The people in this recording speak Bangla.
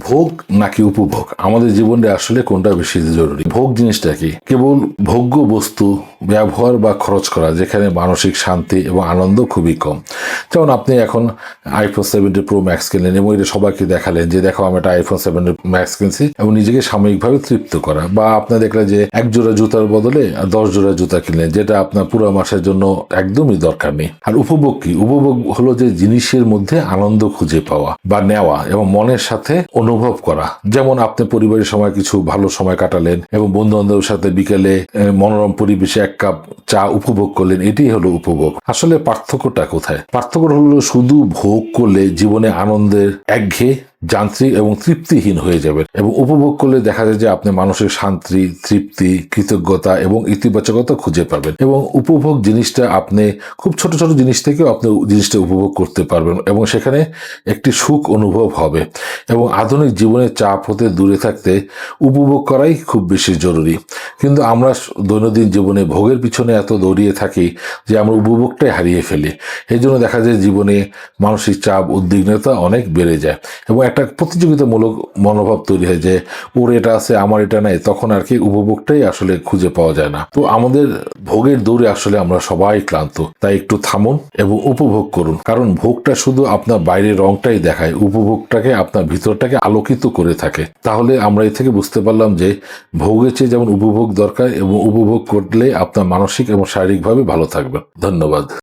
ভোগ নাকি উপভোগ? আমাদের জীবনে আসলে কোনটা বেশি জরুরি? ভোগ জিনিসটা কি? কেবল ভোগ্য বস্তু ব্যবহার বা খরচ করা, যেখানে মানসিক শান্তি এবং আনন্দ খুবই কম। যেমন আপনি এখন আইফোন সেভেন্টি প্রো ম্যাক্স কিনলেন এবং এটা সবাইকে দেখালেন যে, দেখো, আমি একটা আইফোন সেভেন্টি ম্যাক্স কিনছি এবং নিজেকে সাময়িকভাবে তৃপ্ত করা। বা আপনি দেখলেন যে, এক জোড়া জুতার বদলে দশ জোড়া জুতা কিনলেন, যেটা আপনার পুরো মাসের জন্য একদমই দরকার নেই। আর উপভোগ কি? উপভোগ হলো যে, জিনিসের মধ্যে আনন্দ খুঁজে পাওয়া বা নেওয়া এবং মনের সাথে অনুভব করা। যেমন আপনি পরিবারের সময় কিছু ভালো সময় কাটালেন এবং বন্ধু বান্ধবের সাথে বিকেলে মনোরম পরিবেশে এক কাপ চা উপভোগ করলেন এটাই হলো উপভোগ। আসলে পার্থক্যটা কোথায়? পার্থক্য হলো শুধু ভোগ করলে জীবনে আনন্দের একঘেয়ে যান্ত্রিক এবং তৃপ্তিহীন হয়ে যাবে এবং উপভোগ করলে দেখা যায় যে আপনি মানসিক শান্তি, তৃপ্তি, কৃতজ্ঞতা এবং ইতিবাচকতা খুঁজে পাবেন এবং উপভোগ জিনিসটা আপনি খুব ছোট ছোট জিনিস থেকেও আপনি জিনিসটা উপভোগ করতে পারবেন এবং সেখানে একটি সুখ অনুভব হবে এবং আধুনিক জীবনের চাপ হতে দূরে থাকতে উপভোগ করাই খুব বেশি জরুরি। কিন্তু আমরা দৈনন্দিন জীবনে ভোগের পিছনে এত দৌড়িয়ে থাকি যে আমরা উপভোগটাই হারিয়ে ফেলি। এই জন্য দেখা যায় জীবনে মানসিক চাপ, উদ্বিগ্নতা অনেক বেড়ে যায় এবং একটা প্রতিযোগিতামূলক মনোভাব তৈরি হয় যে, ওর এটা আছে, আমার এটা নাই। তখন আর কি উপভোগটাই আসলে খুঁজে পাওয়া যায় না। তো আমাদের ভোগের দৌড়ে আসলে আমরা সবাই ক্লান্ত। তাই একটু থামুন এবং উপভোগ করুন। কারণ ভোগটা শুধু আপনার বাইরের রংটাই দেখায়, উপভোগটাকে আপনার ভিতরটাকে আলোকিত করে থাকে। তাহলে আমরা এ থেকে বুঝতে পারলাম যে, ভোগের চেয়ে যেমন উপভোগ দরকার এবং উপভোগ করলে আপনার মানসিক এবং শারীরিকভাবে ভালো থাকবেন ধন্যবাদ।